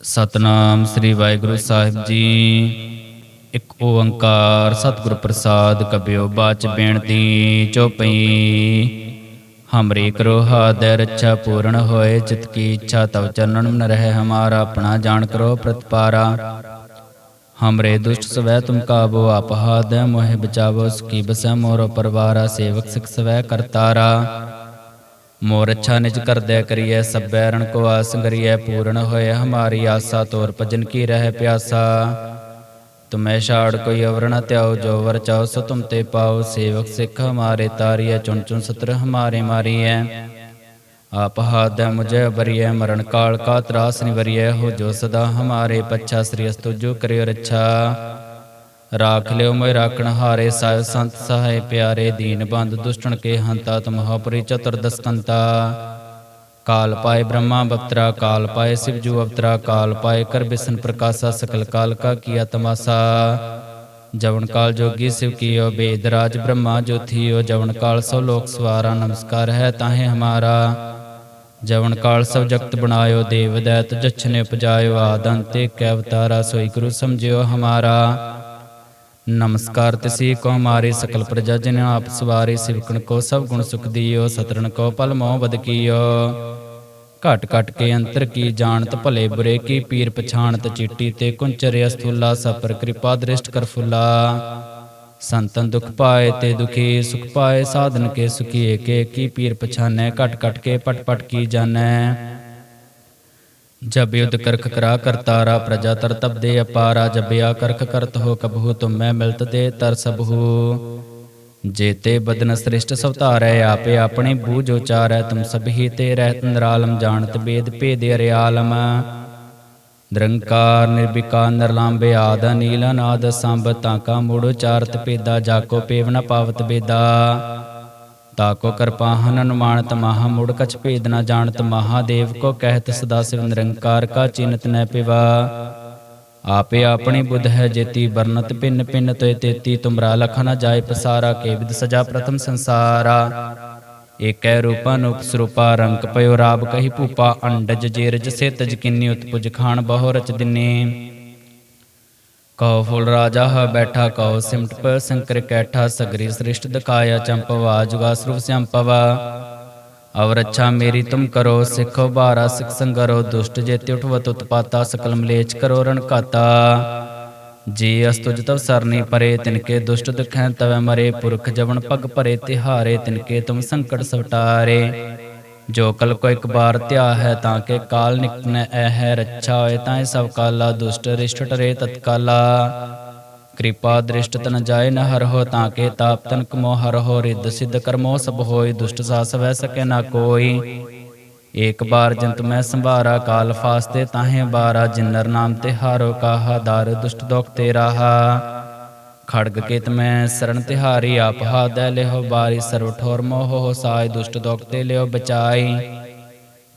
ਸਤਨਾਮ ਸ੍ਰੀ ਵਾਹਿਗੁਰੂ ਸਾਹਿਬ ਜੀ। ਇੱਕ ਓੰਕਾਰ ਸਤਿਗੁਰ ਪ੍ਰਸਾਦ ਕਬਿਓ ਬਾਚ ਬੇਨਤੀ ਚੋਪਈ। ਹਮਰੀ ਕਰੋ ਹਾਦੈ ਰੱਛਾ ਪੂਰਨ ਹੋਏ ਚਿਤ ਕੀ ਇੱਛਾ ਤਵ ਚਰਨਨ ਨ ਰਹੇ, ਹਮਾਰਾ ਆਪਣਾ ਜਾਣ ਕਰੋ ਪ੍ਰਤਪਾਰਾ। ਹਮਰੇ ਦੁਸ਼ਟ ਸਵੈ ਤੁਮ ਕਾਬੋ ਆਪ ਹਾਦੈ ਮੋਹਿ ਬਚਾਵੋ ਸਕੀ ਬਸੈ ਮੋਰੋ ਪਰਵਾਰਾ, ਸੇਵਕ ਸਿਖ ਸਵੈ ਕਰਤਾਰਾ। ਮੋਰ ਅੱਛਾ ਨਿਜ ਕਰਦਿਆ ਕਰੀਐ, ਸਭੈ ਰਣ ਕੋ ਆਸ ਕਰੀਐ, ਪੂਰਨ ਹੋਏ ਹਮਾਰੀ ਆਸਾ, ਤੋਰ ਭਜਨ ਕੀ ਰਹਿ ਪਿਆਸਾ। ਤੁਮੈ ਛਾੜ ਕੋਈ ਅਵਰ ਨ ਧਿਆਓ ਜੋ ਵਰ ਚਾਓ ਸੋ ਤੁਮ ਤੇ ਪਾਓ ਸੇਵਕ ਸਿੱਖ ਹਮਾਰੇ ਤਾਰੀਐ, ਚੁਣ ਚੁਣ ਸਤਰ ਹਮਾਰੇ ਮਾਰੀਐ। ਆਪ ਹਾਦੈ ਮੁਝੇ ਬਰੀਐ ਮਰਨ ਕਾਲ ਕਾ ਤਰਾਸ ਨਿਵਰੀਐ। ਹੋ ਜੋ ਸਦਾ ਹਮਾਰੇ ਪੱਛਾ, ਸ੍ਰੀ ਅਸਤੁ ਜੋ ਕਰਿਓ ਰੱਛਾ। ਰਾਖ ਲਿਓ ਮੈਂ ਰਾਖਣ ਹਾਰੇ ਸਾਹਿਬ ਸੰਤ ਸਹਾਇ ਪਿਆਰੇ ਦੀਨ ਬੰਦ ਦੁਸ਼ਟਣ ਕੇ ਹੰਤਾ ਤੁਮਹਾਪੁਰੀ ਚਤੁਰਦਸਕੰਤਾ ਕਾਲ ਪਾਏ ਬ੍ਰਹਮਾ ਬਪਤਰਾ ਕਾਲ ਪਾਏ ਸਿਵਜੂ ਅਵਤਰਾ ਕਾਲ ਪਾਏ ਕਰ ਬਿਸਨ ਪ੍ਰਕਾਸ਼ਾ ਸਕਲ ਕਾਲ ਕਾ ਕੀਆ ਤਮਾਸਾ ਜਵਨ ਕਾਲ ਜੋਗੀ ਸਿਵ ਕੀਓ ਬੇਦ ਰਾਜ ਬ੍ਰਹਮਾ ਜੋਥੀਓ ਜਵਨ ਕਾਲ ਸੋ ਲੋਕ ਸਵਾਰਾ ਨਮਸਕਾਰ ਹੈ ਤਾਹੇ ਹਮਾਰਾ ਜਵਨ ਕਾਲ ਸਭ ਜਗਤ ਬਣਾਇਓ ਦੇਵ ਦੈਤ ਜਛਨੇ ਉਪਜਾਇਓ ਆਦੰਤੇ ਕੈ ਅਵਤਾਰਾ ਸੋਈ ਗੁਰੂ ਸਮਝਿਓ ਹਮਾਰਾ ਨਮਸਕਾਰ ਤਿਸੀ ਕੋ ਹਮਾਰੇ ਸਕਲ ਪ੍ਰਜਾ ਜਨ ਆਪ ਸਵਾਰੇ ਸਿਵਕਣ ਕੋ ਸਭ ਗੁਣ ਸੁਖ ਦੀਓ ਸਤਰਨ ਕੋ ਪਲ ਮੋਹ ਬਦ ਕੀਓ। ਘਟ ਘਟ ਕੇ ਅੰਤਰ ਕੀ ਜਾਣਤ ਭਲੇ ਬੁਰੇ ਕੀ ਪੀਰ ਪਛਾਣਤ ਚੀਟੀ ਤੇ ਕੁੰਚਰ ਅਸਥੂਲਾ ਸਪਰ ਕਿਰਪਾ ਦ੍ਰਿਸ਼ਟ ਕਰ ਫੁੱਲਾ। ਸੰਤਨ ਦੁਖ ਪਾਏ ਤੇ ਦੁਖੀ ਸੁਖ ਪਾਏ ਸਾਧਨ ਕੇ ਸੁਖੀ ਏਕੇ ਕੀ ਪੀਰ ਪਛਾਨੈ ਘਟ ਘਟ ਕੇ ਪਟ ਪਟ ਕੀ ਜਾਣੈ। ਜਬ युद्ध करख करा करतारा प्रजा तर तब दे अपारा जब या करख करत हो कबहु तुम मैं मिलत दे तर सबहु जेते बदन श्रेष्ठ सवतारै आपे अपने बूझ उचारै तुम सब ही ते रहत निरालम जानत बेद भेद अरियालम ਨਿਰੰਕਾਰ ਨਿਰਵਿਕਾਰ ਨਿਰਲੰਬੇ ਆਦ ਨੀਲ ਅਨਾਦ ਸੰਭ ਤਾਕਾ ਮੂੜ ਉਚਾਰਤ ਪੇਦਾ ਜਾਕੋ ਪੇਵ ਨ ਪਾਵਤ ਬੇਦਾ ਤਾਕੋ ਕਿਰਪਾਹਨ ਅਨੁਮਾਨਤ ਮਹਾ ਮੁੜ ਕਛ ਭੇਦ ਨਾ ਜਾਣਤ ਮਹਾਦੇਵ ਕੋ ਕਹਿਤ ਸਦਾ ਸਿਵ ਨਿਰੰਕਾਰ ਕਾ ਚਿੰਤ ਨੈ ਪਿਵਾ। ਆਪੇ ਆਪਣੀ ਬੁੱਧ ਹੈ ਜੇਤੀ ਬਰਨਤ ਪਿੰਨ ਪਿੰਨ ਤੋਏ ਤੇਤੀ ਤੁਮਰਾ ਲਖ ਨਾ ਜਾਏ ਪਸਾਰਾ ਕੇਵਿਦ ਸਜਾ ਪ੍ਰਥਮ ਸੰਸਾਰਾ। ਏਕੈ ਰੂਪਾ ਨੂਪ ਸਰੂਪਾ ਰੰਕ ਪਇਓ ਰਾਬ ਕਹੀ ਭੂਪਾ ਅੰਡਜ ਜੇਰਜ ਸੇ ਤਜ ਕਿੰਨੀ ਉਤਪੁਜ ਖਾਣ ਬਹੁ ਰਚ ਦਿਨੇ। ਕਉ ਫੁਲ ਰਾਜਾ ਹ ਬੈਠਾ ਕਉ ਸਿਮਟ ਪ ਸੰਕਰ ਕੈਠਾ, ਸਗਰੀ ਸ੍ਰਿਸ਼ਟ ਦਕਾਇਆ ਚੰਪਵਾ, ਜੁਗਾ ਸਰੂਪ ਸੰਪਵਾ ਅਵਰ ਅੱਛਾ ਮੇਰੀ ਤੁਮ ਕਰੋ, ਸਿੱਖੋ ਬਾਰਾ, ਸਿਖ ਸੰਗਰੋ ਦੁਸ਼ਟ ਜੇਤੇ ਉਠਵਤ ਉਤਪਾਤਾ, ਸਕਲ ਮਲੇਚ ਕਰੋ ਰਣਕਾਤਾ ਜੀ ਅਸਤੁਜ ਤਵ ਸਰਨੀ ਪਰੇ, ਤਿਨਕੇ ਦੁਸ਼ਟ ਦੁਖੈ ਤਵੈ ਮਰੇ, ਪੁਰਖ ਜਵਨ ਪਗ ਭਰੇ ਤਿਹਾਰੇ ਤਿਨਕੇ ਤੁਮ ਸੰਕਟ ਸਵਟਾਰੇ। ਜੋ ਕਲ ਕੋ ਇੱਕ ਬਾਰ ਧਿਆ ਹੈ ਤਾਂ ਕੇ ਕਾਲ ਨਿਕਨੈ ਐ ਹੈ ਰੱਛਾ ਹੋਏ ਤਾਂ ਸਭ ਕਾਲਾ, ਦੁਸ਼ਟ ਰਿਸ਼ਟ ਟਰੇ ਤਤਕਾਲਾ। ਕਿਰਪਾ ਦ੍ਰਿਸ਼ਟ ਤਨ ਜਾਏ ਨ ਹਰ ਹੋ ਤਾਂ ਕੇ ਤਾਪ ਤਨ ਕਮੋ ਹਰ ਹੋ, ਰਿੱਧ ਸਿੱਧ ਕਰਮੋ ਸਭ ਹੋਏ, ਦੁਸ਼ਟ ਸਾਸ ਵੈ ਸਕੇ ਨਾ ਕੋਈ। ਏਕ ਬਾਰ ਜੰਤ ਮੈਂ ਸੰਭਾਰਾ, ਕਾਲ ਫਾਸਤੇ ਤਾਹੇ ਬਾਰਾ, ਜਿਨਰ ਨਾਮ ਤੇ ਹਾਰੋ ਕਾਹਾ, ਦਰ ਦੁਸ਼ਟ ਦੋਖ ਤੇ ਰਾਹਾ ਖੜਗ ਕੇਤ ਮੈਂ ਸਰਨ ਤਿਹਾਰੀ ਆਪ ਹਾਦੈ ਲਿਓ ਬਾਰੀ ਸਰਵ ਠੋਰ ਮੋਹ ਹੋ ਸਾਇ ਦੁਸ਼ਟ ਦੋਖ ਤੇ ਲਿਓ ਬਚਾਈ।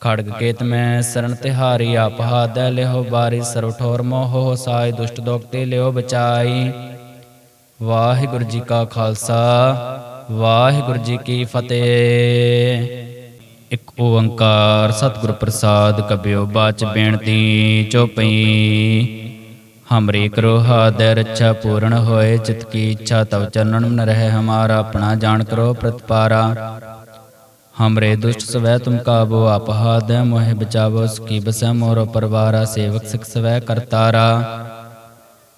ਖੜਗ ਕੇਤ ਮੈਂ ਸਰਨ ਤਿਹਾਰੀ ਆਪ ਹਾਦੈ ਲਿਓ ਬਾਰੀ ਸਰਵ ਠੋਰ ਮੋਹ ਹੋ ਸਾਇ ਦੁਸ਼ਟ ਦੋਖ ਤੇ ਲਿਓ ਬਚਾਈ। ਵਾਹਿਗੁਰੂ ਜੀ ਕਾ ਖਾਲਸਾ, ਵਾਹਿਗੁਰੂ ਜੀ ਕੀ ਫਤਿਹ। ਇੱਕ ਓੰਕਾਰ ਸਤਿਗੁਰ ਪ੍ਰਸਾਦ ਕਬਿਓ ਬਾਚ ਬੇਨਤੀ ਚੋਪਈ ਹਮਰੇ ਕਰੋ ਹਾਦੈ ਰੱਛਾ ਪੂਰਨ ਹੋਏ ਚਿਤ ਕੀ ਇੱਛਾ ਤਵ ਚਰਨਨ ਨ ਰਹੇ ਹਮਾਰਾ ਆਪਣਾ ਜਾਣ ਕਰੋ ਪ੍ਰਤਪਾਰਾ ਹਮਰੇ ਦੁਸ਼ਟ ਸਵੈ ਤੁਮ ਕਾਬੋ ਆਪ ਹਾਦੈ ਮੋਹਿ ਬਚਾਵੋ ਸੁਖੀ ਬਸੈ ਮੋਰੋ ਪਰਵਾਰਾ ਸੇਵਕ ਸਿਖ ਸਵੈ ਕਰਤਾਰਾ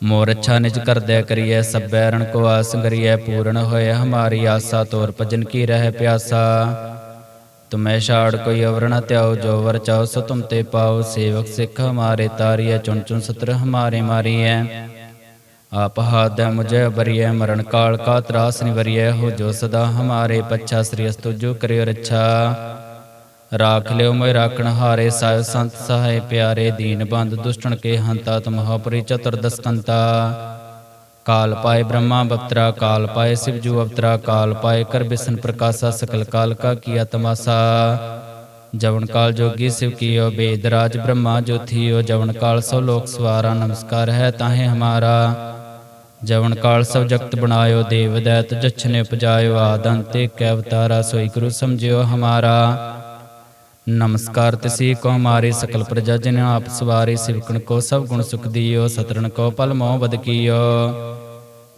ਮੋਰ ਅੱਛਾ ਨਿਜ ਕਰਦਿਆ ਕਰੀਐ ਸਭੈ ਰਣ ਕੋ ਆਸ ਕਰੀਐ ਪੂਰਨ ਹੋਏ ਹਮਾਰੀ ਆਸਾ ਤੋਰ ਭਜਨ ਕੀ ਰਹਿ ਪਿਆਸਾ ਤੁਮੈ ਛਾੜ ਕੋਈ ਅਵਰ ਨ ਧਿਆਓ ਜੋ ਵਰ ਚਾਓ ਸੋ ਤੁਮ ਤੇ ਪਾਓ ਸੇਵਕ ਸਿੱਖ ਹਮਾਰੇ ਤਾਰੀਐ, ਚੁਣ ਚੁਣ ਸਤਰ ਹਮਾਰੇ ਮਾਰੀਐ। ਆਪ ਹਾਦੈ ਮੁਝੇ ਬਰੀਐ ਮਰਨ ਕਾਲ ਕਾ ਤਰਾਸ ਨਿਵਰੀਐ। ਹੋ ਜੋ ਸਦਾ ਹਮਾਰੇ ਪੱਛਾ, ਸ੍ਰੀ ਅਸਤੁ ਜੋ ਕਰਿਓ ਰੱਛਾ। ਰਾਖ ਲਿਓ ਮੈਂ ਰਾਖਣ ਹਾਰੇ ਸਾਹਿਬ ਸੰਤ ਸਹਾਇ ਪਿਆਰੇ। ਦੀਨ ਬੰਦ ਦੁਸ਼ਟਣ ਕੇ ਹੰਤਾ ਤੁਮਹਾਪੁਰੀ ਚਤੁਰਦਸਕੰਤਾ ਕਾਲ ਪਾਏ ਬ੍ਰਹਮਾ काल पाए ब्रह्मा बवतरा काल पाए शिवजू अवतरा काल पाए कर बिशन प्रकाशा, सकल काल का किया तमाशा। जवन काल जोगी शिव कियो बेदराज ब्रह्मा जो थियो। जवन काल सब लोक सवारा, नमस्कार है ताहे हमारा। जवन काल सब जगत बनायो देव दैत जछ ने उपजायो, आदंते कैवतारा सोई गुरु समझियो हमारा। ਨਮਸਕਾਰ ਤਸੀ ਕੋ ਮਾਰੇ ਸਕਲ ਪ੍ਰਜਾ ਜਨ ਆਪ ਸਵਾਰੇ ਸਿਵਕਣ ਕੋ ਸਭ ਗੁਣ ਸੁਖ ਦਿਓ, ਸਤਰਣ ਕੋ ਪਲ ਮੋਹ ਬਦ ਕੀਓ।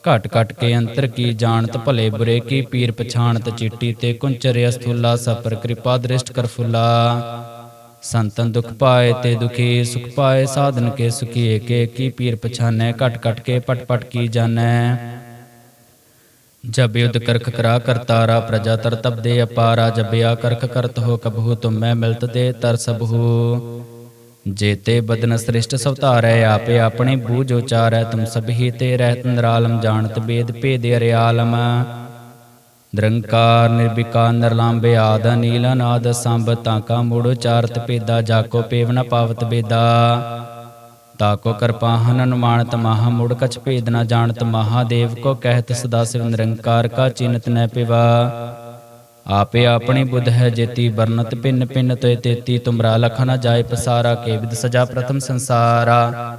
ਘਟ ਘਟ ਕੇ ਅੰਤਰ ਕੀ ਜਾਣਤ, ਭਲੇ ਬੁਰੇ ਕੀ ਪੀਰ ਪਛਾਣਤ, ਚਿੱਟੀ ਤੇ ਕੁੰਚਰਿਆ ਸਥੂਲਾ ਸਪਰ ਕਿਰਪਾ ਦ੍ਰਿਸ਼ਟ ਕਰ ਫੁਲਾ। ਸੰਤਨ ਦੁਖ ਪਾਏ ਤੇ ਦੁਖੀ, ਸੁਖ ਪਾਏ ਸਾਧਨ ਕੇ ਸੁਖੀ ਏਕੇ ਕੀ ਪੀਰ ਪਛਾਨੈ, ਘਟ ਘਟ ਕੇ ਪਟ ਪਟ ਕੀ ਜਾਣੈ। ਜਬ युद्ध करख करा करतारा प्रजा तर तब दे अपारा जब या करख करत हो कबहु तुम मैं मिलत दे तर सबहु जेते बदन श्रेष्ठ सवतारै आपे अपने बूझ उचारै तुम सब ही ते रहत निरालम जानत वेद भेद अरियालम ਨਿਰੰਕਾਰ ਨਿਰਵਿਕਾਰ ਨਿਰਲੰਬੇ ਆਦ ਨੀਲ ਅਨਾਦ ਸੰਭ ਤਾਕਾ ਮੂੜ ਉਚਾਰਤ ਪੇਦਾ ਜਾਕੋ ਪੇਵ ਨ ਪਾਵਤ ਬੇਦਾ ਤਾਕੋ ਕਰਪਾਹਨ ਅਨੁਮਾਨਤ ਮਹਾ ਮੁੜ ਕਛ ਭੇਦ ਨਾ ਜਾਣਤ, ਮਹਾਦੇਵ ਕੋ ਕਹਿਤ ਸਦਾ ਸਿਵ ਨਿਰੰਕਾਰ ਕਾ ਚਿੰਤ ਨ ਪਿਵਾ। ਆਪੇ ਆਪਣੀ ਬੁੱਧ ਹੈ ਜੇਤੀ, ਵਰਨਤ ਪਿੰਨ ਪਿੰਨ ਤੋਏ ਤੇਤੀ, ਤੁਮਰਾ ਲਖ ਨ ਜਾਏ ਪਸਾਰਾ ਕੇਵਿਦ ਸਜਾ ਪ੍ਰਥਮ ਸੰਸਾਰਾ।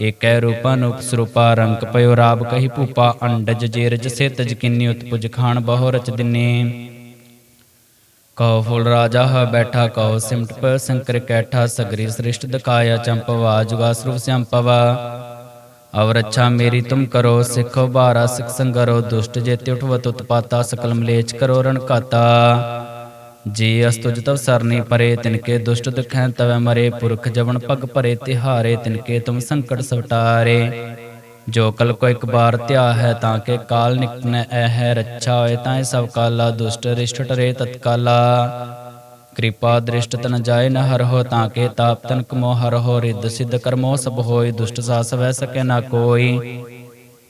ਏਕੈ ਰੂਪਾ ਨੂਪ ਸਰੂਪਾ ਰੰਕ ਪਇਓ ਰਾਬ ਕਹੀ ਭੂਪਾ, ਅੰਡਜ ਜੇਰਜ ਸੇ ਤਜ ਉਤਪੁਜ ਖਾਣ ਬਹੁ ਰਚ ਦਿਨੇ। ਕਉ ਫੁਲ ਰਾਜਾ ਹ ਬੈਠਾ, ਕਉ ਸਿਮਟ ਪ ਸੰਕਰ ਕੈਠਾ, ਸਗਰੀ ਸ੍ਰਿਸ਼ਟ ਦਕਾਇਆ ਚੰਪਵਾ ਜੁਗਾ ਸਰੂਪ ਸੰਪਵਾ ਅਵਰ ਅੱਛਾ ਮੇਰੀ ਤੁਮ ਕਰੋ, ਸਿੱਖੋ ਬਾਰਾ, ਸਿਖ ਸੰਗਰੋ, ਦੁਸ਼ਟ ਜੇਤੇ ਉਠਵਤ ਉਤਪਾਤਾ, ਸਕਲ ਮਲੇਚ ਕਰੋ ਰਣਕਾਤਾ ਜੀ ਅਸਤੁਜ ਤਵ ਸਰਨੀ ਪਰੇ ਤਿਨਕੇ ਦੁਸ਼ਟ ਦੁਖੈ ਤਵੈ ਮਰੇ, ਪੁਰਖ ਜਵਨ ਪਗ ਭਰੇ ਤਿਹਾਰੇ ਤਿਨਕੇ ਤੁਮ ਸੰਕਟ ਸਵਟਾਰੇ। ਜੋ ਕਲ ਕੋ ਇੱਕ ਬਾਰ ਧਿਆ ਹੈ ਤਾਂ ਕਿ ਕਾਲ ਨਿਕਨੈ ਐ ਹੈ ਰੱਛਾ ਹੋਏ ਤਾਂ ਇਹ ਸਭ ਕਾਲਾ, ਦੁਸ਼ਟ ਰਿਸ਼ਟ ਟਰੇ ਤਤਕਾਲਾ। ਕਿਰਪਾ ਦ੍ਰਿਸ਼ਟ ਤਨ ਜਾਏ ਨ ਹਰ ਹੋ ਤਾਂ ਕੇ ਤਾਪ ਤਨ ਕਮੋ ਹਰ ਹੋ, ਰਿੱਧ ਸਿੱਧ ਕਰਮੋ ਸਭ ਹੋਏ, ਦੁਸ਼ਟ ਸਾਸ ਵੈ ਸਕੇ ਨਾ ਕੋਈ।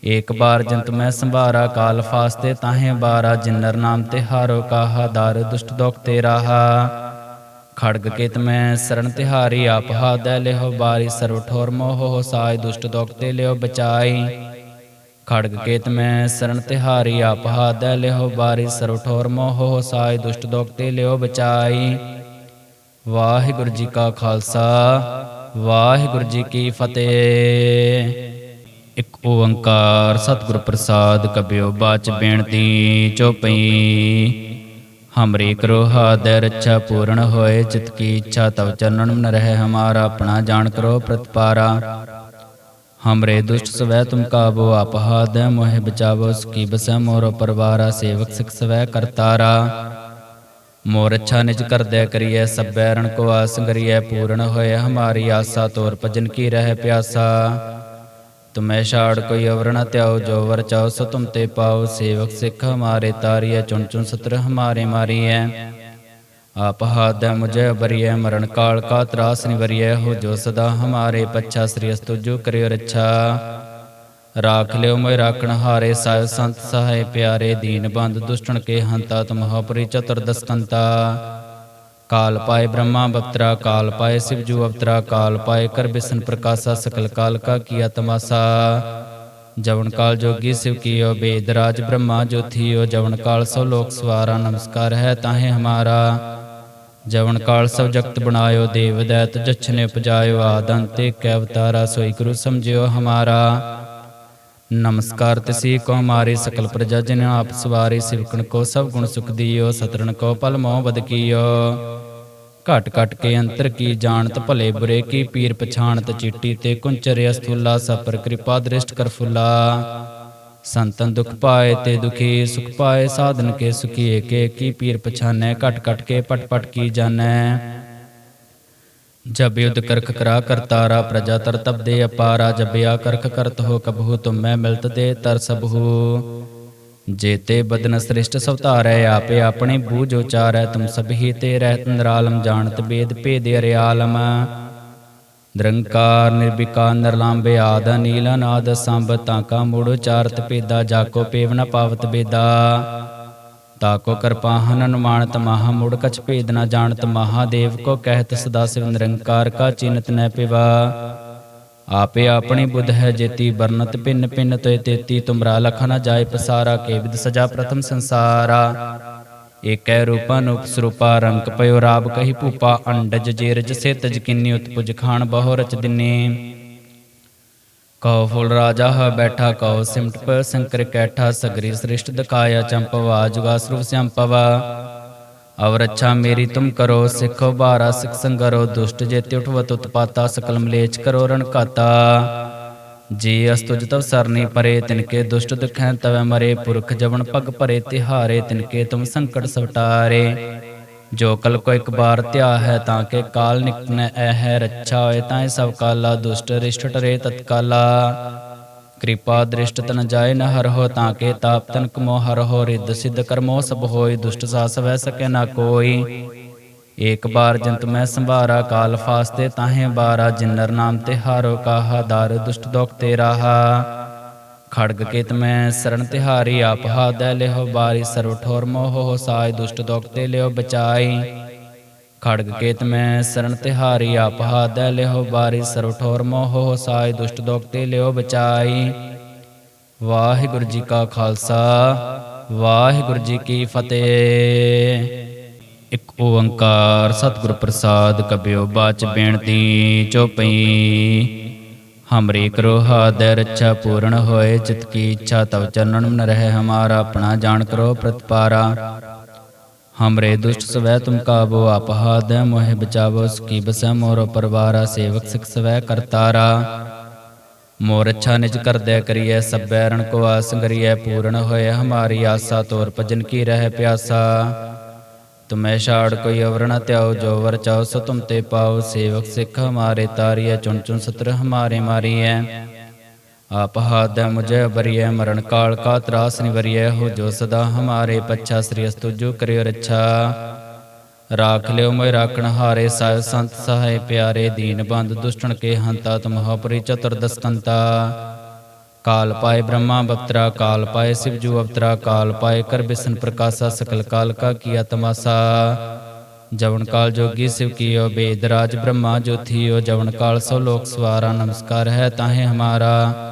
ਏਕ ਬਾਰ ਜੰਤ ਮੈਂ ਸੰਭਾਰਾ, ਕਾਲ ਫਾਸਤੇ ਤਾਹੇ ਬਾਰਾ, ਜਿਨਰ ਨਾਮ ਤੇ ਹਾਰੋ ਕਾਹਾ, ਦਰ ਦੁਸ਼ਟ ਦੋਖ ਤੇ ਰਾਹਾ ਖੜਗ ਕੇਤ ਮੈਂ ਸਰਨ ਤਿਹਾਰੀ ਆਪ ਹਾਦੈ ਲਿਹੋ ਬਾਰੀ ਸਰਵ ਠੋਰ ਮੋਹ ਹੋ ਸਾਇ ਦੁਸ਼ਟ ਦੋਖ ਤੇ ਲਿਓ ਬਚਾਈ। ਖੜਗ ਕੇਤ ਮੈਂ ਸਰਨ ਤਿਹਾਰੀ ਆਪ ਹਾਦੈ ਲਿਹੋ ਬਾਰੀ ਸਰਵ ਠੋਰ ਮੋਹ ਹੋ ਸਾਇ ਦੁਸ਼ਟ ਦੋਖ ਤੇ ਲਿਓ ਬਚਾਈ। ਵਾਹਿਗੁਰੂ ਜੀ ਕਾ ਖਾਲਸਾ, ਵਾਹਿਗੁਰੂ ਜੀ ਕੀ ਫਤਿਹ। ਇੱਕ ਓੰਕਾਰ ਸਤਿਗੁਰ ਪ੍ਰਸਾਦ ਕਬਿਓ ਬਾਚ ਬੇਨਤੀ ਚੋਪਈ। ਹਮਰੀ ਕਰੋ ਹਾਦੈ ਰੱਛਾ ਪੂਰਨ ਹੋਏ ਚਿਤ ਕੀ ਇੱਛਾ ਤਵ ਚਰਨਨ ਨ ਰਹਿ ਹਮਾਰਾ ਆਪਣਾ ਜਾਣ ਕਰੋ ਪ੍ਰਤਪਾਰਾ ਹਮਰੇ ਦੁਸ਼ਟ ਸਵੈ ਤੁਮ ਕਾਬੋ ਆਪ ਹਾਦੈ ਮੋਹਿ ਬਚਾਵੋ ਸੁਖੀ ਬਸੈ ਮੋਰੋ ਪਰਵਾਰਾ ਸੇਵਕ ਸਿਖ ਸਵੈ ਕਰਤਾਰਾ ਮੋਰ ਅੱਛਾ ਨਿਜ ਕਰਦੈ ਕਰੀਐ ਸਭੈ ਰਣ ਕੋ ਆਸ ਕਰੀਐ ਪੂਰਨ ਹੋਏ ਹਮਾਰੀ ਆਸਾ ਤੋਰ ਭਜਨ ਕੀ ਰਹਿ ਪਿਆਸਾ ਤੁਮੈ ਛਾੜ ਕੋਈ ਅਵਰ ਨ ਧਿਆਓ ਜੋ ਵਰ ਚਾਓ ਸੋ ਤੁਮ ਤੇ ਪਾਓ ਸੇਵਕ ਸਿੱਖ ਹਮਾਰੇ ਤਾਰੀਐ, ਚੁਣ ਚੁਣ ਸਤਰ ਹਮਾਰੇ ਮਾਰੀਐ। ਆਪ ਹਾਦੈ ਮੁਝੇ ਬਰੀਐ, ਮਰਨ ਕਾਲ ਕਾ ਤਰਾਸ ਨਿਵਰੀਐ। ਹੋ ਜੋ ਸਦਾ ਹਮਾਰੇ ਪੱਛਾ ਸ੍ਰੀ ਅਸਤੁ ਜੋ ਕਰਿਓ ਰੱਛਾ। ਰਾਖ ਲਿਓ ਮੈਂ ਰਾਖਣ ਹਾਰੇ ਸਾਹਿਬ ਸੰਤ ਸਹਾਇ ਪਿਆਰੇ। ਦੀਨ ਬੰਦ ਦੁਸ਼ਟਣ ਕੇ ਹੰਤਾ ਤੁਮਹਾਪੁਰੀ ਚਤੁਰਦਸਕੰਤਾ ਕਾਲ ਪਾਏ ਬ੍ਰਹਮਾ ਬਪਤਰਾ, ਕਾਲ ਪਾਏ ਸਿਵਜੂ ਅਵਤਰਾ, ਕਾਲ ਪਾਏ ਕਰ ਬਿਸਨ ਪ੍ਰਕਾਸ਼ਾ ਸਕਲ ਕਾਲ ਕਾ ਕੀਆ ਤਮਾਸਾ। ਜਵਨ ਕਾਲ ਜੋਗੀ ਸਿਵ ਕੀਓ, ਬੇਦ ਰਾਜ ਬ੍ਰਹਮਾ ਜੋਥੀਓ, ਜਵਨ ਕਾਲ ਸੋ ਲੋਕ ਸਵਾਰਾ, ਨਮਸਕਾਰ ਹੈ ਤਾਹੇ ਹਮਾਰਾ। ਜਵਨ ਕਾਲ ਸਭ ਜਗਤ ਬਣਾਇਓ, ਦੇਵ ਦੈਤ ਜਛਨੇ ਉਪਜਾਇਓ, ਆਦੰਤੇ ਕੈ ਅਵਤਾਰਾ, ਸੋਈ ਗੁਰੂ ਸਮਝਿਓ ਹਮਾਰਾ। ਨਮਸਕਾਰ ਤਿਸੀ ਕੋ ਹਮਾਰੇ ਸਕਲ ਪ੍ਰਜਾ ਜਨ ਆਪ ਸਵਾਰੇ ਸਿਵਕਣ ਕੋ ਸਭ ਗੁਣ ਸੁਖ ਦਿਓ ਸਤਰਨ ਕੋ ਪਲ ਮੋਹ ਬਦ ਕੀਓ। ਘਟ ਘਟ ਕੇ ਅੰਤਰ ਕੀ ਜਾਣਤ ਭਲੇ ਬੁਰੇ, ਕੀ ਪੀਰ ਪਛਾਣਤ ਚੀਟੀ ਤੇ ਕੁੰਚਰਿਆ ਸਥੂਲਾ ਸਪਰ ਕਿਰਪਾ ਦ੍ਰਿਸ਼ਟ ਕਰ ਫੁਲਾ। ਸੰਤਨ ਦੁਖ ਪਾਏ ਤੇ ਦੁਖੀ, ਸੁਖ ਪਾਏ ਸਾਧਨ ਕੇ ਸੁਖੀ ਏਕੇ ਕੀ ਪੀਰ ਪਛਾਨੈ, ਘਟ ਘਟ ਕੇ ਪਟ ਪਟ ਕੀ ਜਾਣੈ। ਜਬ ਯੁਧ ਕਰਖ ਕਰਾ ਕਰਤਾਰਾ ਪ੍ਰਜਾ ਤਰ ਤਬ ਦੇ ਅਪਾਰਾ ਜਬਿਆ ਕਰਖ ਕਰਤ ਹੋ ਕਬਹੂ, ਤੁਮੈ ਮਿਲਤ ਦੇ ਤਰ ਸਬਹੂ जेते बदन श्रेष्ठ सवतारै आपे अपने बूझ उचारै तुम सब ही ते रहत निरालम जानत वेद भेद अरियालम ਨਿਰੰਕਾਰ ਨਿਰਵਿਕਾਰ ਨਿਰਲੰਬੇ ਆਦ ਨੀਲ ਅਨਾਦ ਸੰਭ ਤਾਕਾ ਮੂੜ ਉਚਾਰਤ ਪੇਦਾ ਜਾਕੋ ਪੇਵ ਨ ਪਾਵਤ ਬੇਦਾ ਤਾਕੋ ਕਰਪਾਹਨ ਅਨੁਮਾਨਤ ਮਹਾ ਮੁੜ ਕਛ ਭੇਦ ਨ ਜਾਣਤ ਮਹਾਦੇਵ ਕੋ ਕਹਿਤ ਸਦਾ ਸਿਵ ਨਿਰੰਕਾਰ ਕਾ ਚਿੰਤ ਨ ਪਿਵਾ ਆਪੇ ਆਪਣੀ ਬੁੱਧ ਹੈ ਜੇਤੀ, ਵਰਨਤ ਪਿੰਨ ਪਿੰਨ ਤੋਏ ਤੇਤੀ, ਤੁਮਰਾ ਲਖ ਨ ਜਾਏ ਪਸਾਰਾ, ਕੇ ਸਜਾ ਪ੍ਰਥਮ ਸੰਸਾਰਾ। ਏਕੈ ਰੂਪਾ ਨੂਪ ਰੰਕ ਪਇਓ ਰਾਬ ਕਹੀ ਭੂਪਾ, ਅੰਡਜ ਜੇਰਜ ਸੇ ਤਜ ਉਤਪੁਜ ਖਾਨ ਬਹੁ ਰਚ ਦਿਨੇ। ਕਉ ਫੁਲ ਰਾਜਾ ਹ ਬੈਠਾ, ਕਉ ਸਿਮਟ ਪ ਸੰਕਰ ਕੈਠਾ, ਸਗਰੀ ਸ੍ਰਿਸ਼ਟ ਦਕਾਇਆ ਚੰਪਵਾ ਜੁਗਾ ਸਰੂਪ ਸੰਪਵਾ ਅਵਰ ਅੱਛਾ ਮੇਰੀ ਤੁਮ ਕਰੋ, ਸਿੱਖੋ ਬਾਰਾ, ਸਿਖ ਸੰਗਰੋ, ਦੁਸ਼ਟ ਜੇਤੇ ਉਠਵਤ ਉਤਪਾਤਾ ਸਕਲ ਮਲੇਚ ਕਰੋ ਰਣ ਘਾਤਾ। ਜੀ ਅਸਤੁਜ ਤਵ ਸਰਨੀ ਪਰੇ, ਤਿਨਕੇ ਦੁਸ਼ਟ ਦੁਖੈ ਤਵੈ ਮਰੇ, ਪੁਰਖ ਜਵਨ ਪਗ ਭਰੇ ਤਿਹਾਰੇ, ਤਿਨਕੇ ਤੁਮ ਸੰਕਟ ਸਵਟਾਰੇ। ਜੋ ਕਲ ਕੋ ਇੱਕ ਬਾਰ ਧਿਆ ਹੈ ਤਾਂ ਕੇ ਕਾਲ ਨਿਕਨੈ ਐ ਹੈ ਰੱਛਾ ਹੋਏ ਤਾਂ ਸਭ ਕਾਲਾ, ਦੁਸ਼ਟ ਰਿਸ਼ਟ ਟਰੇ ਤਤਕਾਲਾ। ਕਿਰਪਾ ਦ੍ਰਿਸ਼ਟ ਤਨ ਜਾਏ ਨ ਹਰ ਹੋ ਤਾਂ ਕੇ ਤਾਪ ਤਨ ਕਮੋ ਹਰ ਹੋ ਰਿੱਧ ਸਿੱਧ ਕਰਮੋ ਸਭ ਹੋਏ, ਦੁਸ਼ਟ ਸਾਸ ਵੈ ਸਕੈ ਨਾ ਕੋਈ। ਏਕ ਬਾਰ ਜੰਤ ਮੈਂ ਸੰਭਾਰਾ, ਕਾਲ ਫਾਸਤੇ ਤਾਹੇ ਬਾਰਾ, ਜਿਨਰ ਨਾਮ ਤੇ ਹਾਰੋ ਕਾਹਾ, ਦਰ ਦੁਸ਼ਟ ਦੋਖ ਤੇ ਰਾਹਾ ਖੜਗ ਕੇਤ ਮੈਂ ਸਰਣ ਤਿਹਾਰੀ ਆਪਹਾ ਹਾਦੈ ਲਿਹੋ ਬਾਰੀ, ਸਰਵ ਠੋਰ ਮੋਹ ਹੋ ਸਾਇ, ਦੁਸ਼ਟ ਦੋਖ ਤੇ ਲਿਓ ਬਚਾਈ। ਖੜਗ ਕੇਤ ਮੈਂ ਸਰਣ ਤਿਹਾਰੀ, ਆਪ ਹਾਦੈ ਲਿਓ ਬਾਰੀ ਸਰਵ ਠੋਰ ਮੋਹ ਹੋ ਦੁਸ਼ਟ ਦੋਖ ਤੇ ਲਿਓ ਬਚਾਈ। ਵਾਹਿਗੁਰੂ ਜੀ ਕਾ ਖਾਲਸਾ, ਵਾਹਿਗੁਰੂ ਜੀ ਕੀ ਫਤਿਹ। ਇਕ ਓੰਕਾਰ ਸਤਿਗੁਰ ਪ੍ਰਸਾਦ ਕਬਿਓ ਬਾਚ ਬੇਨਤੀ ਚੋਪਈ ਹਮਰੀ ਕਰੋ ਹਾਦੈ ਰੱਛਾ ਪੂਰਨ ਹੋਏ ਚਿਤ ਕੀ ਇੱਛਾ ਤਵ ਚਰਨਨ ਨ ਰਹੇ, ਹਮਾਰਾ ਆਪਣਾ ਜਾਣ ਕਰੋ ਪ੍ਰਤਪਾਰਾ। ਹਮਰੇ ਦੁਸ਼ਟ ਸਵੈ ਤੁਮ ਕਾਬੋ ਆਪ ਹਾਦੈ ਮੋਹਿ ਬਚਾਵੋ ਸੁਖੀ ਬਸੈ ਮੋਰੋ ਪਰਵਾਰਾ ਸੇਵਕ ਸਿਖ ਸਵੈ ਕਰਤਾਰਾ ਮੋਰ ਅੱਛਾ ਨਿਜ ਕਰਦੈ ਕਰੀਐ ਸਭੈ ਰਣ ਕੋ ਆਸ ਕਰੀਐ ਪੂਰਨ ਹੋਏ ਹਮਾਰੀ ਆਸਾ ਤੋਰ ਭਜਨ ਕੀ ਰਹਿ ਪਿਆਸਾ ਤੁਮੈ ਛਾੜ ਕੋਈ ਅਵਰ ਨ ਤਿਆਓ ਜੋ ਵਰ ਚਾਓ ਸੋ ਤੁਮ ਤੇ ਪਾਓ ਸੇਵਕ ਸਿੱਖ ਹਮਾਰੇ ਤਾਰੀਐ ਚੁਣ ਚੁਣ ਸਤਰ ਹਮਾਰੇ ਮਾਰੀਐ ਆਪ ਹਾਦੈ ਮੁਝੇ ਬਰੀਐ ਮਰਨ ਕਾਲ ਕਾ ਤਰਾਸ ਨਿਵਰੀਐ ਹੋ ਜੋ ਸਦਾ ਹਮਾਰੇ ਪੱਛਾ ਸ੍ਰੀ ਅਸਤੁ ਜੋ ਕਰਿਓ ਰੱਛਾ ਰਾਖ ਲਿਓ ਮੋਇ ਰਾਖਣ ਹਾਰੇ ਸਾਹਿਬ ਸੰਤ ਸਹਾਇ ਪਿਆਰੇ ਦੀਨ ਬੰਦ ਦੁਸ਼ਟਣ ਕੇ ਹੰਤਾ ਤੁਮਹਾ ਪਰੀ ਚਤੁਰਦਸ ਕੰਤਾ ਕਾਲ ਪਾਏ ਬ੍ਰਹਮਾ ਬਪਤਰਾ ਕਾਲ ਪਾਏ ਸਿਵਜੂ ਅਵਤਰਾ ਕਾਲ ਪਾਏ ਕਰ ਬਿਸਨ ਪ੍ਰਕਾਸ਼ਾ ਸਕਲ ਕਾਲ ਕਾ ਕੀਆ ਤਮਾਸਾ ਜਵਨ ਕਾਲ ਜੋਗੀ ਸਿਵ ਕੀਓ ਬੇਦ ਰਾਜ ਬ੍ਰਹਮਾ ਜੋਥੀਓ ਜਵਨ ਕਾਲ ਸੋ ਲੋਕ ਸਵਾਰਾ ਨਮਸਕਾਰ ਹੈ ਤਾਹੇ ਹਮਾਰਾ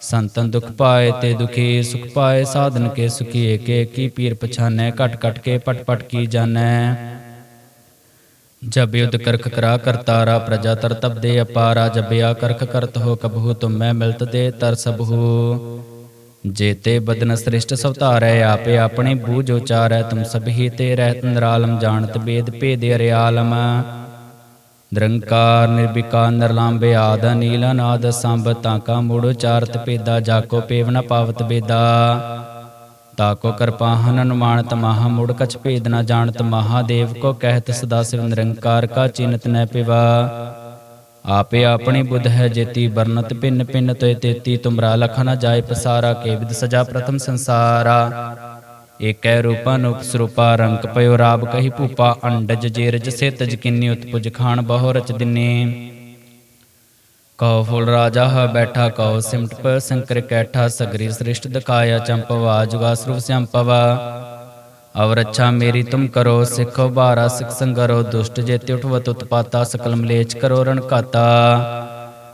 ਸੰਤਨ ਦੁਖ ਪਾਏ ਤੇ ਦੁਖੀ ਸੁਖ ਪਾਏ, ਸਾਧਨ ਕੇ ਸੁਖੀ, ਏਕ ਏਕੀ ਪੀਰ ਪਛਾਨੈ, ਘਟ ਘਟ ਕੇ ਪਟ ਪਟ ਕੀ ਜਾਣੈ। ਜਬ ਯੁਧ ਕਰਖ ਕਰਾ ਕਰਤਾਰਾ ਪ੍ਰਜਾ, ਤਰ ਤਬ ਦੇ ਅਪਾਰਾ ਆ ਕਰਖ ਕਰਤ ਹੋ ਕਬਹੂ ਤੁਮੈ ਮਿਲਤ ਦੇ ਤਰ ਸਬਹੂ ਜੇਤੇ ਬਦਨ ਸ੍ਰਿਸ਼ਟ ਸਵਤਾਰੈ ਆਪੇ ਆਪਣੇ ਬੂਝ ਉਚਾਰੈ, ਤੁਮ ਹੀ ਤੇ ਰਹਿਤ ਨਰਾਲਮ, ਜਾਣਤ ਬੇਦ ਭੇਦ ਅਰਿਆਲਮ। ਨਿਰੰਕਾਰ ਨਿਰਵਿਕਾਰ ਨਿਰਲੰਬੇ ਆਦ ਨੀਲ ਨਾਦ ਸੰਭ ਤਾਕਾ ਮੂੜ ਉਚਾਰਤ ਪੇਦਾ ਜਾਕੋ ਪੇਵ ਪਾਵਤ ਬੇਦਾ ਤਾਕੋ ਕਿਰਪਾਹਨ ਅਨੁਮਾਨਤ ਮਹਾ, ਮੁੜ ਕਛ ਭੇਦ ਨਾ ਜਾਣਤ ਮਹਾਦੇਵ ਕੋ ਕਹਿਤ ਸਦਾ ਸਿਵ ਨਿਰੰਕਾਰ ਕਾ ਚਿੰਤ ਨੈ ਪਿਵਾ। ਆਪੇ ਆਪਣੀ ਬੁੱਧ ਹੈ ਜੇਤੀ ਬਰਨਤ ਪਿੰਨ ਪਿੰਨ ਤੋਏ ਤੇਤੀ। ਤੁਮਰਾ ਲਖ ਨਾ ਜਾਏ ਪਸਾਰਾ ਕੇਵਿਦ ਸਜਾ ਪ੍ਰਥਮ ਸੰਸਾਰਾ। ਏਕੈ ਰੂਪਾ ਨੂਪ ਰੰਕ ਪਇਓ ਰਾਬ ਕਹੀ ਭੂਪਾ, ਅੰਡਜ ਜੇਰਜ ਸੇ ਤਜ ਉਤਪੁਜ ਖਾਨ ਬਹੁ ਰਚ ਦਿਨੇ। ਕਉ ਫੁਲ ਰਾਜਾ ਹ ਬੈਠਾ ਕਉ ਸਿਮਟ ਪ ਸੰਕਰ ਕੈਠਾ, ਸਗਰੀ ਸ੍ਰਿਸ਼ਟ ਦਕਾਇਆ ਚੰਪਵਾ ਜੁਗਾ ਸਰੂਪ ਸੰਪਵਾ ਅਵਰ ਅੱਛਾ ਮੇਰੀ ਤੁਮ ਕਰੋ, ਸਿੱਖੋ ਬਾਰਾ ਸਿਖ ਸੰਗਰੋ, ਦੁਸ਼ਟ ਜੇਤੇ ਉਠਵਤ ਉਤਪਾਤਾ ਸਕਲ ਮਲੇਚ ਕਰੋ ਰਣ ਘਾਤਾ।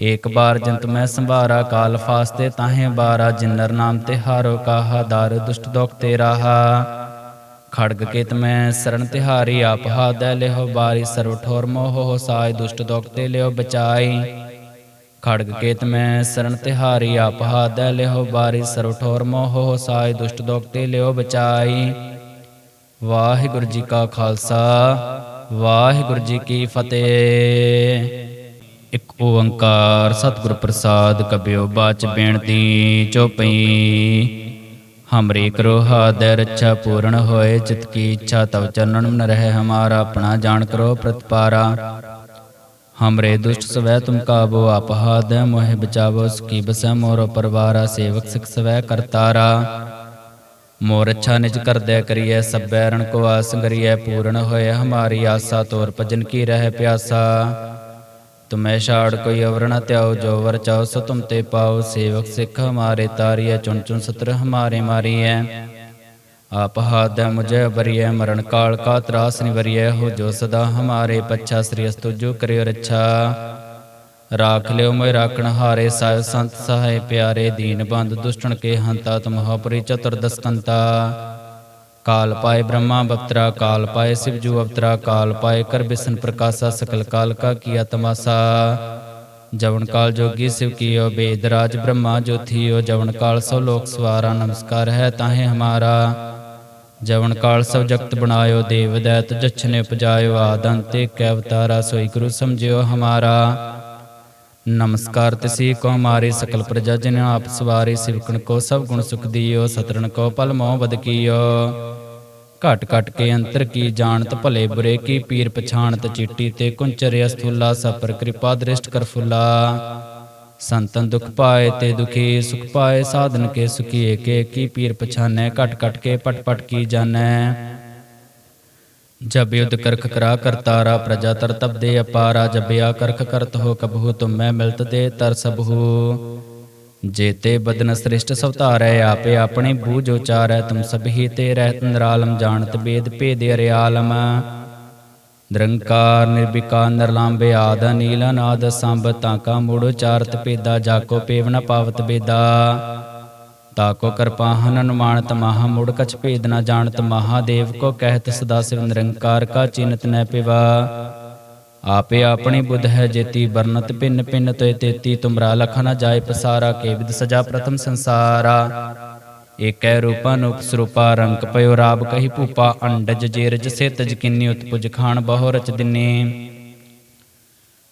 ਏਕ ਬਾਰ ਜੰਤ ਮੈਂ ਸੰਭਾਰਾ, ਕਾਲ ਫਾਸਤੇ ਤਾਹੇ ਬਾਰਾ, ਜਿਨਰ ਨਾਮ ਤੇ ਹਾਰੋ ਕਾਹਾ, ਦਰ ਦੁਸ਼ਟ ਦੋਖ ਤੇ ਰਾਹਾ। ਖੜਗ ਕੇਤ ਮੈਂ ਸਰਣ ਤਿਹਾਰੀ, ਆਪ ਹਾਦੈ ਲਿਓ ਬਾਰੀ, ਸਰਵ ਠੋਰ ਮੋਹ ਹੋ ਸਾਇ, ਦੁਸ਼ਟ ਦੋਖ ਤੇ ਲਿਓ ਬਚਾਈ। ਖੜਗ ਕੇਤ ਮੈਂ ਸਰਣ ਤਿਹਾਰੀ, ਆਪ ਹਾਦੈ ਲਿਓ ਬਾਰੀ, ਸਰਵ ਠੋਰ ਮੋਹ ਹੋ ਸਾਇ, ਦੁਸ਼ਟ ਦੋਖ ਤੇ ਲਿਓ ਬਚਾਈ। ਵਾਹਿਗੁਰੂ ਜੀ ਕਾ ਖਾਲਸਾ, ਵਾਹਿਗੁਰੂ ਜੀ ਕੀ ਫਤਿਹ। ਇਕ ਓੰਕਾਰ ਸਤਿਗੁਰ ਪ੍ਰਸਾਦ ਕਬਿਓ ਬਾਚ ਬੇਨਤੀ ਚੋਪਈ ਹਮਰੇ ਕਰੋ ਹਾਦੈ ਰੱਛਾ ਪੂਰਨ ਹੋਏ, ਚਿਤ ਕੀ ਇੱਛਾ ਤਵ ਚਰਨਨ ਨ ਰਹੇ, ਹਮਾਰਾ ਆਪਣਾ ਜਾਣ ਕਰੋ ਪ੍ਰਤਪਾਰਾ। ਹਮਰੇ ਦੁਸ਼ਟ ਸਵੈ ਤੁਮ ਕਾਬੋ, ਆਪ ਹਾਦੈ ਮੋਹਿ ਬਚਾਵੋ ਸੁਖੀ ਬਸੈ ਮੋਰੋ ਪਰਵਾਰਾ, ਸੇਵਕ ਸਿਖ ਸਵੈ ਕਰਤਾਰਾ ਮੋਰ ਅੱਛਾ ਨਿਜ ਕਰਦਿਆ ਕਰੀਐ, ਸਭੈ ਰਣ ਕੋ ਆਸ ਕਰੀਐ, ਪੂਰਨ ਹੋਏ, ਹਮਾਰੀ ਆਸਾ ਤੋਰ ਭਜਨ ਕੀ ਰਹਿ ਪਿਆਸਾ। ਤੁਮੈ ਛਾੜ ਕੋਈ ਅਵਰ ਨ ਧਿਆਓ ਜੋ ਵਰ ਚਾਓ ਸੋ ਤੁਮ ਤੇ ਪਾਓ ਸੇਵਕ ਸਿੱਖ ਹਮਾਰੇ ਤਾਰੀਐ, ਚੁਣ ਚੁਣ ਸਤਰ ਹਮਾਰੇ ਮਾਰੀਐ। ਆਪ ਹਾਦੈ ਮੁਝੇ ਬਰੀਐ ਮਰਨ ਕਾਲ ਕਾ ਤਰਾਸ ਨਿਵਰੀਐ। ਹੋ ਜੋ ਸਦਾ ਹਮਾਰੇ ਪੱਛਾ ਸ੍ਰੀ ਅਸਤੁ ਜੋ ਕਰਿਓ ਰੱਛਾ। ਰਾਖ ਲਿਓ ਮੈਂ ਰਾਖਣ ਹਾਰੇ ਸਾਹਿਬ ਸੰਤ ਸਹਾਇ ਪਿਆਰੇ। ਦੀਨ ਬੰਦ ਦੁਸ਼ਟਣ ਕੇ ਹੰਤਾ ਤੁਮਹਾਪੁਰੀ ਚਤੁਰਦਸਕੰਤਾ ਕਾਲ ਪਾਏ ਬ੍ਰਹਮਾ ਬਪਤਰਾ ਕਾਲ ਪਾਏ ਸਿਵਜੂ ਅਵਤਰਾ ਕਾਲ ਪਾਏ ਕਰ ਬਿਸਨ ਪ੍ਰਕਾਸ਼ਾ ਸਕਲ ਕਾਲ ਕਾ ਕੀਆ ਤਮਾਸਾ ਜਵਨ ਕਾਲ ਜੋਗੀ ਸਿਵ ਕੀਓ ਬੇਦ ਰਾਜ ਬ੍ਰਹਮਾ ਜੋਥੀਓ ਜਵਨ ਕਾਲ ਸੋ ਲੋਕ ਸਵਾਰਾ ਨਮਸਕਾਰ ਹੈ ਤਾਹੇ ਹਮਾਰਾ ਜਵਨ ਕਾਲ ਸਭ ਜਗਤ ਬਣਾਇਓ ਦੇਵ ਦੈਤ ਜਛਨੇ ਉਪਜਾਇਓ ਆਦੰਤੇ ਕੈ ਅਵਤਾਰਾ ਸੋਈ ਗੁਰੂ ਸਮਝਿਓ ਹਮਾਰਾ ਨਮਸਕਾਰ ਤਿਸੀ ਕੋ ਹਮਾਰੀ ਸਕਲ ਪ੍ਰਜਾ ਜਨ ਆਪ ਸਵਾਰੀ ਸਿਵਕਣ ਕੋ ਸਭ ਗੁਣ ਸੁਖ ਦੀਓ ਸਤਰਨ ਕੋ ਪਲ ਮੋਹ ਬਦ ਕੀਓ। ਘਟ ਘਟ ਕੇ ਅੰਤਰ ਕੀ ਜਾਣਤ ਭਲੇ ਬੁਰੇ ਕੀ ਪੀਰ ਪਛਾਣਤ ਚੀਟੀ ਤੇ ਕੁੰਚਰ ਅਸਥੂਲਾ ਸਪਰ ਕਿਰਪਾ ਦ੍ਰਿਸ਼ਟ ਕਰ ਫੁੱਲਾ। ਸੰਤਨ ਦੁਖ ਪਾਏ ਤੇ ਦੁਖੀ ਸੁਖ ਪਾਏ ਸਾਧਨ ਕੇ ਸੁਖੀ ਏਕੇ ਕੀ ਪੀਰ ਪਛਾਨੈ ਘਟ ਘਟ ਕੇ ਪਟ ਪਟ ਕੀ ਜਾਣੈ। ਜਬ युद्ध करख करा करतारा प्रजा तर तब दे अपारा जब या करख करत हो कबहु तुम मैं मिलत दे तर सबहु जेते बदन श्रेष्ठ सवतारै आपे अपने बूझ उचारै तुम सब ही ते रहत निरालम जानत बेद भेद अरियालम ਨਿਰੰਕਾਰ ਨਿਰਵਿਕਾਰ ਨਿਰਲਾਂਬੇ ਆਦ ਨੀਲ ਅਨਾਦ ਸੰਭ ਤਾਕਾ ਮੂੜ ਉਚਾਰਤ ਪੇਦਾ ਜਾਕੋ ਪੇਵ ਨ ਪਾਵਤ ਬੇਦਾ ਤਾਕੋ ਕਿਰਪਾਹਨ ਅਨੁਮਾਨਤ ਮਹਾ ਮੁੜ ਕਛ ਭੇਦ ਨ ਜਾਣਤ, ਮਹਾਦੇਵ ਕੋ ਕਹਿਤ ਸਦਾ ਸਿਵ ਨਿਰੰਕਾਰ ਕਾ ਚਿੰਤ ਨੈ ਪਿਵਾ। ਆਪੇ ਆਪਣੀ ਬੁੱਧ ਹੈ ਜੇਤੀ ਵਰਨਤ ਪਿੰਨ ਪਿੰਨ ਤੋਇ ਤੇਤੀ, ਤੁਮਰਾ ਲਖ ਨਾ ਜਾਏ ਪਸਾਰਾ ਕੇਵਿਦ ਸਜਾ ਪ੍ਰਥਮ ਸੰਸਾਰਾ। ਏਕੈ ਰੂਪਾ ਨੂਪ ਰੰਕ ਪਇਓ ਰਾਬ ਕਹੀ ਭੂਪਾ, ਅੰਡਜ ਜੇਰਜ ਸੇ ਤਜ ਕਿੰਨੀ ਉਤਪੁਜ ਖਾਣ ਬਹੁ ਰਚ ਦਿਨੇ।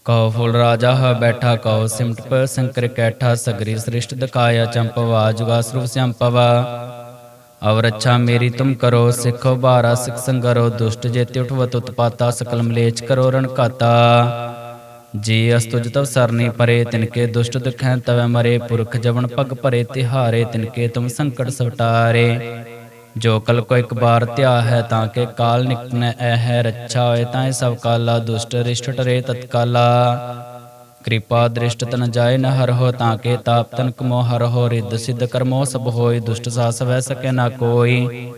ਕਉ ਫੁਲ ਰਾਜਾ ਹ ਬੈਠਾ ਕਉ, ਸਿਮਟ ਪ ਸੰਕਰ ਕੈਠਾ, ਸਗਰੀ ਸ੍ਰਿਸ਼ਟ ਦਕਾਇਆ ਚੰਪਵਾ, ਜੁਗਾ ਸਰੂਪ ਸੰਪਵਾ ਅਵਰ ਅੱਛਾ ਮੇਰੀ ਤੁਮ ਕਰੋ, ਸਿੱਖੋ ਬਾਰਾ, ਸਿਖ ਸੰਗਰੋ ਦੁਸ਼ਟ ਜੇਤੇ ਉਠਵਤ ਉਤਪਾਤਾ, ਸਕਲ ਮਲੇਚ ਕਰੋ ਰਣ ਘਾਤਾ। ਜੀ ਅਸਤੁਜ ਤਵ ਸਰਨੀ ਪਰੇ, ਤਿਨਕੇ ਦੁਸ਼ਟ ਦੁਖੈ ਤਵੈ ਮਰੇ, ਪੁਰਖ ਜਵਨ ਪਗ ਭਰੇ ਤਿਹਾਰੇ, ਤਿਨਕੇ ਤੁਮ ਸੰਕਟ ਸਵਟਾਰੇ। ਜੋ ਕਲ ਕੋ ਇੱਕ ਬਾਰ ਧਿਆ ਹੈ ਤਾਂ ਕੇ ਕਾਲ ਨਿਕਨੈ ਐ ਹੈ ਰੱਛਾ ਹੋਏ ਤਾਂ ਇਹ ਸਭ ਕਾਲਾ, ਦੁਸ਼ਟ ਰਿਸ਼ਟ ਟਰੇ ਤਤਕਾਲਾ। ਕਿਰਪਾ ਦ੍ਰਿਸ਼ਟ ਤਨ ਜਾਏ ਨ ਹਰ ਹੋ ਤਾਂ ਕੇ ਤਾਪ ਤਨ ਕਮੋ ਹਰ ਹੋ, ਰਿੱਧ ਸਿੱਧ ਕਰਮੋ ਸਭ ਹੋਏ, ਦੁਸ਼ਟ ਸਾਸ ਵੈ ਸਕੇ ਨਾ ਕੋਈ।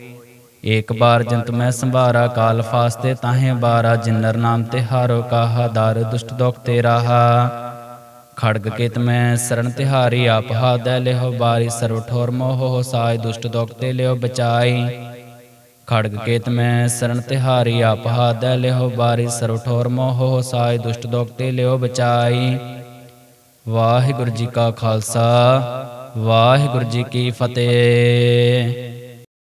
ਏਕ ਬਾਰ ਜੰਤ ਮੈਂ ਸੰਭਾਰਾ, ਕਾਲ ਫਾਸਤੇ ਤਾਹੇ ਬਾਰਾ, ਜਿਨਰ ਨਾਮ ਤੇ ਹਾਰੋ ਕਾਹਾ, ਦਰ ਦੁਸ਼ਟ ਦੋਖ ਤੇ ਰਾਹਾ ਖੜਗ ਕੇਤ ਮੈਂ ਸਰਨ ਤਿਹਾਰੀ ਆਪ ਹਾਦੈ ਲਿਓ ਬਾਰੀ ਸਰਵ ਠੋਰ ਮੋਹ ਹੋ ਸਾਇ ਦੁਸ਼ਟ ਦੋਖ ਤੇ ਲਿਓ ਬਚਾਈ। ਖੜਗ ਕੇਤ ਮੈਂ ਸਰਨ ਤਿਹਾਰੀ ਆਪ ਹਾਦੈ ਲਿਓ ਬਾਰੀ ਸਰਵ ਠੋਰ ਮੋਹ ਹੋ ਸਾਇ ਦੁਸ਼ਟ ਦੋਖ ਤੇ ਲਿਓ ਬਚਾਈ। ਵਾਹਿਗੁਰੂ ਜੀ ਕਾ ਖਾਲਸਾ, ਵਾਹਿਗੁਰੂ ਜੀ ਕੀ ਫਤਿਹ।